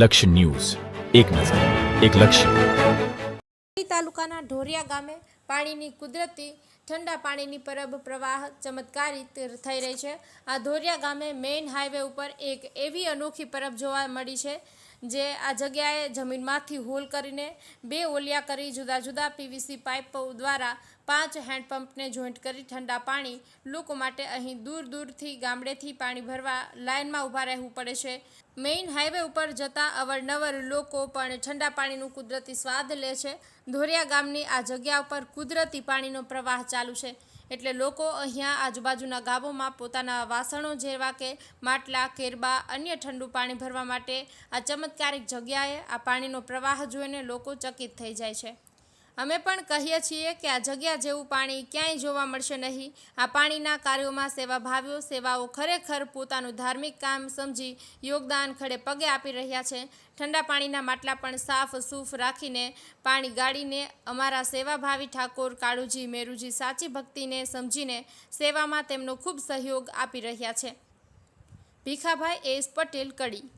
લક્ષ્ય ન્યૂઝ. એક નજર, એક લક્ષ્ય. તાલુકાના ઢોરિયા ગામે પાણીની કુદરતી ઠંડા પાણીની પરબ પ્રવાહ ચમત્કારિત થઈ રહી છે. આ ધોરિયા ગામે મેઇન હાઈવે ઉપર એક એવી અનોખી પરબ જોવા મળી છે. જે આ જગ્યાએ જમીનમાંથી હોલ કરીને બે ઓલિયા કરી જુદા જુદા પીવીસી પાઇપો દ્વારા પાંચ હેન્ડપંપને જોઈન્ટ કરી ઠંડા પાણી લોકો માટે અહીં દૂર દૂરથી ગામડેથી પાણી ભરવા લાઇનમાં ઊભા રહેવું પડે છે. મેઇન હાઈવે ઉપર જતા અવરનવર લોકો પણ ઠંડા પાણીનું કુદરતી સ્વાદ લે છે. ધોરિયા ગામની આ જગ્યા ઉપર કુદરતી પાણીનો પ્રવાહ ચાલુ છે. એટલે લોકો અહીંયા આજુબાજુના ગામોમાં પોતાના વાસણો જેવા કે માટલા, કેરબા, અન્ય ઠંડુ પાણી ભરવા માટે આ ચમત્કારિક જગ્યાએ આ પાણીનો પ્રવાહ જોઈને લોકો ચકિત થઈ જાય છે. અમે પણ કહીએ છીએ કે આ જગ્યા જેવું પાણી ક્યાંય જોવા મળશે નહીં. આ પાણીના કાર્યોમાં સેવાભાવીઓ સેવાઓ ખરેખર પોતાનું ધાર્મિક કામ સમજી યોગદાન ખડે પગે આપી રહ્યા છે. ઠંડા પાણીના માટલા પણ સાફ સૂફ રાખીને પાણી ગાળીને અમારા સેવાભાવી ઠાકોર કાળુજી, મેરુજી સાચી ભક્તિને સમજીને સેવામાં તેમનો ખૂબ સહયોગ આપી રહ્યા છે. ભીખાભાઈ એસ પટેલ કડી.